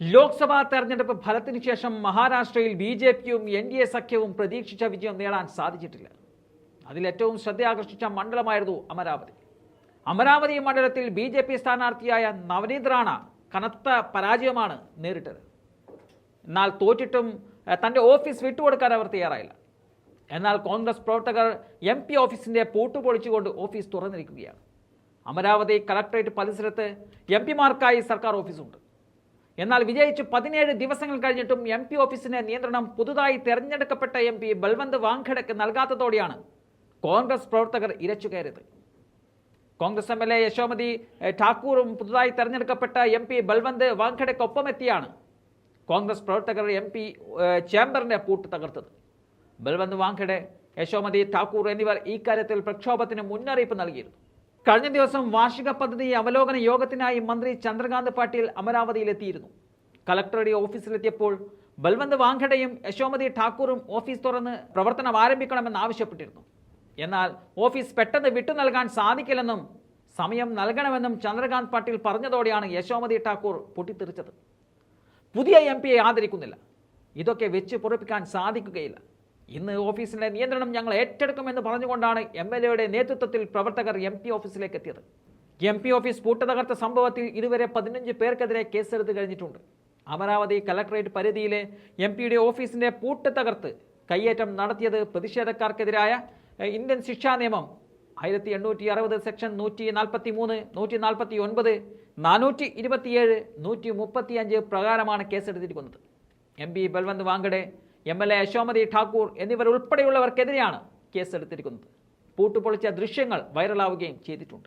ലോക്സഭാ തെരഞ്ഞെടുപ്പ് ഫലത്തിന് ശേഷം മഹാരാഷ്ട്രയിൽ ബി ജെ പിയും എൻ ഡി എ സഖ്യവും പ്രതീക്ഷിച്ച വിജയം നേടാൻ സാധിച്ചിട്ടില്ല. അതിലേറ്റവും ശ്രദ്ധയാകർഷിച്ച മണ്ഡലമായിരുന്നു അമരാവതി. അമരാവതി മണ്ഡലത്തിൽ ബി ജെ പി സ്ഥാനാർത്ഥിയായ നവനീത് റാണ കനത്ത പരാജയമാണ് നേരിട്ടത്. എന്നാൽ തോറ്റിട്ടും തന്റെ ഓഫീസ് വിട്ടുകൊടുക്കാൻ അവർ തയ്യാറായില്ല. എന്നാൽ കോൺഗ്രസ് പ്രവർത്തകർ എം പി ഓഫീസിന്റെ പൂട്ട് പൊളിച്ചുകൊണ്ട് ഓഫീസ് തുറന്നിരിക്കുകയാണ്. അമരാവതി കളക്ടറേറ്റ് പരിസരത്ത് എം പിമാർക്കായി സർക്കാർ ഓഫീസുണ്ട്. എന്നാൽ വിജയിച്ച് പതിനേഴ് ദിവസങ്ങൾ കഴിഞ്ഞിട്ടും എം പി ഓഫീസിന്റെ നിയന്ത്രണം പുതുതായി തെരഞ്ഞെടുക്കപ്പെട്ട എം പി ബൽവന്ത് വാങ്കഡയ്ക്ക് നൽകാത്തതോടെയാണ് കോൺഗ്രസ് പ്രവർത്തകർ ഇരച്ചു കയറിയത്. Congress M L A Yashomati ഠാക്കൂറും പുതുതായി തെരഞ്ഞെടുക്കപ്പെട്ട എം പി ബൽവന്ത് വാങ്കഡയ്ക്കൊപ്പമെത്തിയാണ് കോൺഗ്രസ് പ്രവർത്തകർ എം പി ഏഹ്, ചേംബറിന്റെ പൂട്ട് തകർത്തത്. ബൽവന്ത് വാങ്കഡെ യശോമതി ഠാക്കൂർ എന്നിവർ ഇക്കാര്യത്തിൽ പ്രക്ഷോഭത്തിന് മുന്നറിയിപ്പ് നൽകിയിരുന്നു. കഴിഞ്ഞ ദിവസം വാർഷിക പദ്ധതി അവലോകന യോഗത്തിനായി മന്ത്രി ചന്ദ്രകാന്ത് പാട്ടീൽ അമരാവതിയിലെത്തിയിരുന്നു. കലക്ടറുടെ ഓഫീസിലെത്തിയപ്പോൾ ബൽവന്ത് വാങ്കഡയും യശോമതി ഠാക്കൂറും ഓഫീസ് തുറന്ന് പ്രവർത്തനം ആരംഭിക്കണമെന്ന് ആവശ്യപ്പെട്ടിരുന്നു. എന്നാൽ ഓഫീസ് പെട്ടെന്ന് വിട്ടു നൽകാൻ സാധിക്കില്ലെന്നും സമയം നൽകണമെന്നും ചന്ദ്രകാന്ത് പാട്ടീൽ പറഞ്ഞതോടെയാണ് യശോമതി ഠാക്കൂർ പൊട്ടിത്തെറിച്ചത്. പുതിയ എം പിയെ ആദരിക്കുന്നില്ല. ഇതൊക്കെ വെച്ച് പൊറപ്പിക്കാൻ സാധിക്കുകയില്ല. ഇന്ന് ഓഫീസിലെ നിയന്ത്രണം ഞങ്ങൾ ഏറ്റെടുക്കുമെന്ന് പറഞ്ഞുകൊണ്ടാണ് എം എൽ എയുടെ നേതൃത്വത്തിൽ പ്രവർത്തകർ എം പി ഓഫീസിലേക്ക് എത്തിയത്. എം പി ഓഫീസ് പൂട്ട് തകർത്ത സംഭവത്തിൽ ഇതുവരെ പതിനഞ്ച് പേർക്കെതിരെ കേസെടുത്ത് കഴിഞ്ഞിട്ടുണ്ട്. അമരാവതി കലക്ടറേറ്റ് പരിധിയിലെ എം പിയുടെ ഓഫീസിന്റെ പൂട്ട് തകർത്ത് കയ്യേറ്റം നടത്തിയത് പ്രതിഷേധക്കാർക്കെതിരായ ഇന്ത്യൻ ശിക്ഷാ നിയമം ആയിരത്തി എണ്ണൂറ്റി അറുപത് സെക്ഷൻ നൂറ്റി നാൽപ്പത്തി മൂന്ന് നൂറ്റി നാൽപ്പത്തി ഒൻപത് നാനൂറ്റി ഇരുപത്തിയേഴ് നൂറ്റി മുപ്പത്തിയഞ്ച് പ്രകാരമാണ് കേസെടുത്തിരിക്കുന്നത്. M P Balwant Wankhede M L A Yashomati Thakur എന്നിവർ ഉൾപ്പെടെയുള്ളവർക്കെതിരെയാണ് കേസെടുത്തിരിക്കുന്നത്. പൂട്ടുപൊളിച്ച ദൃശ്യങ്ങൾ വൈറലാവുകയും ചെയ്തിട്ടുണ്ട്.